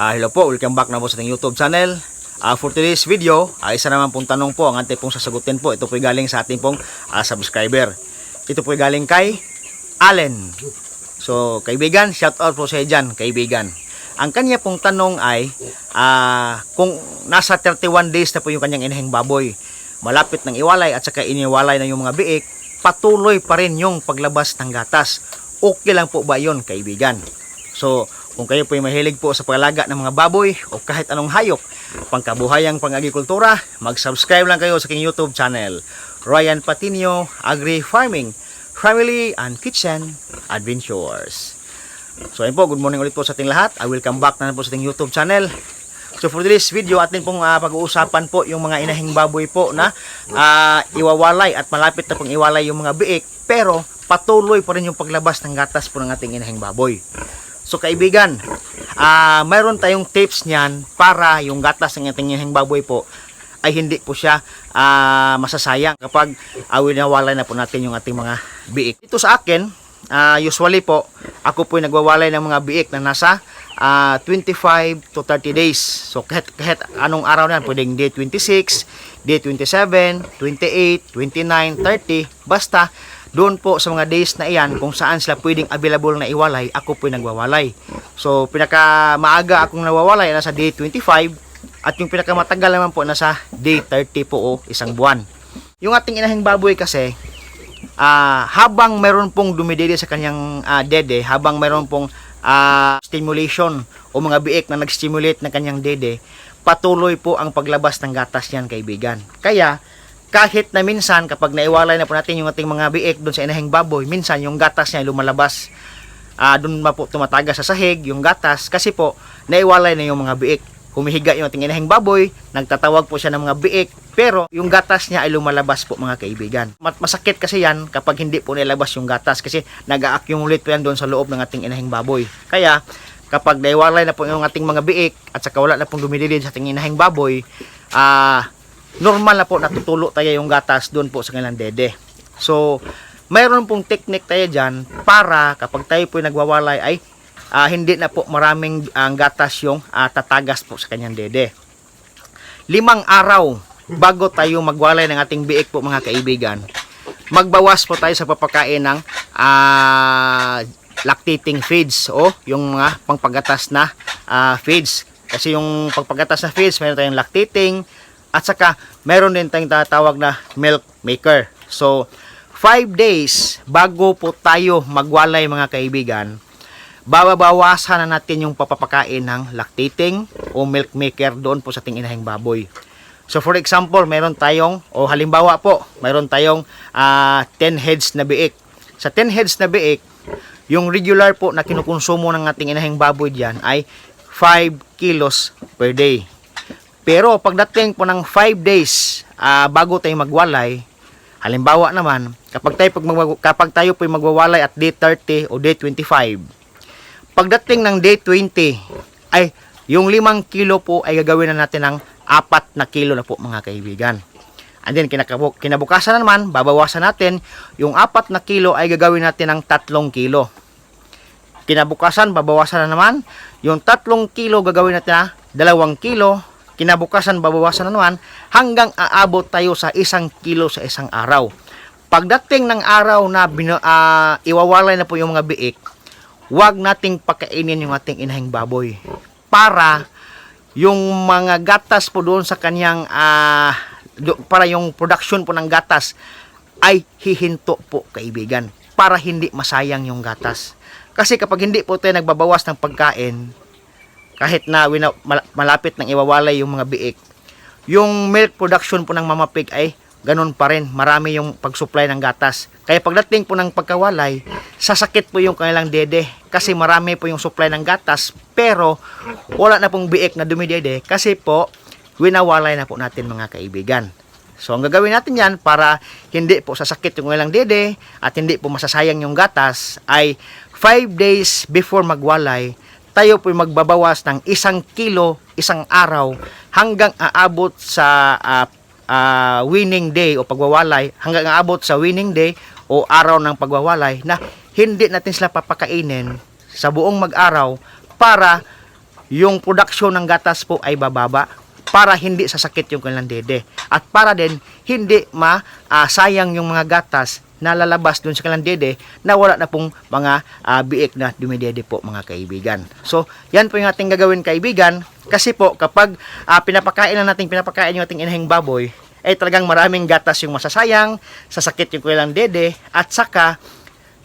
Ah, hello po, welcome back na po sa ating YouTube channel. Ah, for today's video, ah, isa naman pong tanong po ang ating pong sasagutin po. Ito po galing sa ating pong ah, subscriber. Ito po galing kay Allen. So, kaibigan, shout out po sa dyan, kaibigan. Ang kanya pong tanong ay, ah, kung nasa 31 days na po yung kanyang inahing baboy, malapit ng iwalay at saka iniwalay na yung mga biik, patuloy pa rin yung paglabas ng gatas. Okay lang po ba yon kaibigan? So, kung kayo po ay mahilig po sa paglaga ng mga baboy o kahit anong hayop, pangkabuhayang pang-agrikultura, mag-subscribe lang kayo sa aking YouTube channel, Ryan Patinio Agri Farming, Family and Kitchen Adventures. So ayun po, good morning ulit po sa ating lahat. I will come back na po sa ating YouTube channel. So for today's video, atin pong ah, pag-uusapan po yung mga inahing baboy po na ah, iwawalay at malapit na pong iwalay yung mga biik. Pero patuloy pa rin yung paglabas ng gatas po ng ating inahing baboy. So kaibigan, ah mayroon tayong tips niyan para yung gatas ng ating inahing baboy po ay hindi po siya ah, masasayang kapag uh, winawalay na po natin yung ating mga biik. Ito sa akin, ah, usually po, ako po nagwawalay ng mga biik na nasa ah, 25 to 30 days. So kahit, kahit anong araw na pwedeng day 26, day 27, 28, 29, 30, basta doon po sa mga days na iyan kung saan sila pwedeng available na iwalay, ako po nagwawalay. So pinaka maaga akong nawawalay nasa day 25 at yung pinakamatagal naman po nasa day 30 po o isang buwan. Yung ating inahing baboy kasi, ah, habang meron pong dumidede sa kanyang ah, dede, habang meron pong ah, stimulation o mga biik na nag-stimulate ng kanyang dede, patuloy po ang paglabas ng gatas niyan kaibigan. Kaya, kahit na minsan kapag naiwalay na po natin yung ating mga biik doon sa inahing baboy, minsan yung gatas niya lumalabas. Ah doon ma po tumatagas sa sahig yung gatas. Kasi po naiwalay na yung mga biik. Humihiga yung ating inahing baboy nagtatawag po siya ng mga biik pero yung gatas niya ay lumalabas po mga kaibigan. Masakit kasi yan kapag hindi po nilabas yung gatas kasi nag-accumulate po yan doon sa loob ng ating inahing baboy. Kaya kapag naiwalay na po yung ating mga biik at saka wala na pong dumidilid sa ating inahing baboy ah normal na po natutulo tayo yung gatas doon po sa kanilang dede so mayroon pong technique tayo dyan para kapag tayo po nagwawalay ay ah, hindi na po maraming ang gatas yung ah, tatagas po sa kanyang dede. Limang araw bago tayo magwalay ng ating biik po mga kaibigan, magbawas po tayo sa papakain ng ah, lactating feeds o yung mga pangpagatas na ah, feeds. Kasi yung pagpagatas na feeds, meron tayong lactating at saka meron din tayong tatawag na milk maker. So, 5 days bago po tayo magwalay mga kaibigan, bababawasan na natin yung papapakain ng lactating o milk maker doon po sa ating inahing baboy. So for example, meron tayong, o halimbawa po, meron tayong ah, 10 heads na biik. Sa 10 heads na biik, yung regular po na kinukonsumo ng ating inahing baboy diyan ay 5 kilos per day. Pero pagdating po ng 5 days ah, bago tayo magwalay, Halimbawa naman, kapag tayo, pag magwag- kapag tayo po magwawalay at day 30 o day 25, pagdating ng day 20, ay yung 5 kilo po ay gagawin na natin ng 4 na kilo na po mga kaibigan. And then kinabukasan na naman, babawasan natin, yung 4 na kilo ay gagawin natin ng 3 kilo. Kinabukasan, babawasan na naman, yung 3 kilo gagawin natin na 2 kilo, kinabukasan babawasan na naman hanggang aabot tayo sa isang kilo sa isang araw. Pagdating ng araw na bino, ah, iwawalay na po yung mga biik, huwag nating pakainin yung ating inahing baboy para yung mga gatas po doon sa kanyang do- para yung production po ng gatas ay hihinto po kaibigan para hindi masayang yung gatas. Kasi kapag hindi po tayo nagbabawas ng pagkain, kahit na malapit nang iwawalay yung mga biik, yung milk production po ng Mama Pig ay ganun pa rin. Marami yung pag-supply ng gatas. Kaya pagdating po ng pagkawalay, sasakit po yung kanilang dede. Kasi marami po yung supply ng gatas, pero wala na pong biik na dumidede kasi po winawalay na po natin mga kaibigan. So, ang gagawin natin yan para hindi po sasakit yung kanilang dede at hindi po masasayang yung gatas ay 5 days before magwalay, tayo po magbabawas ng isang kilo isang araw hanggang aabot sa ah, ah, winning day o pagwawalay hanggang aabot sa winning day o araw ng pagwawalay na hindi natin sila papakainin sa buong mag-araw para yung production ng gatas po ay bababa para hindi sasakit yung kanilang dede at para din hindi masayang yung mga gatas na lalabas dun sa kanilang dede na wala na pong mga ah, biik na dumidede po mga kaibigan. So, yan po yung ating gagawin kaibigan kasi po kapag ah, pinapakain na natin pinapakain yung ating inahing baboy ay talagang maraming gatas yung masasayang, sasakit yung kanilang dede at saka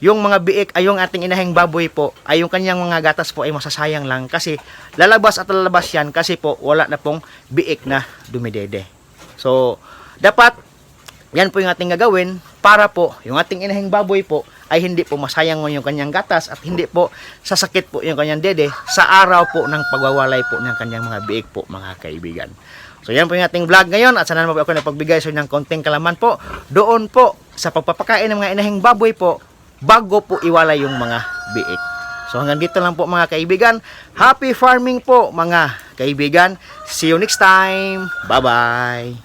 yung mga biik ay yung ating inahing baboy po ay yung kanyang mga gatas po ay masasayang lang kasi lalabas at lalabas yan kasi po wala na pong biik na dumidede. So, dapat yan po yung ating gagawin para po yung ating inahing baboy po ay hindi po masayang yung kanyang gatas at hindi po sasakit po yung kanyang dede sa araw po ng pagwawalay po ng kanyang mga biik po mga kaibigan. So yan po yung ating vlog ngayon at sana naman po ako napagbigay sa inyo ng konting kalaman po doon po sa pagpapakain ng mga inahing baboy po bago po iwalay yung mga biik. So hanggang dito lang po mga kaibigan. Happy farming po mga kaibigan. See you next time. Bye-bye.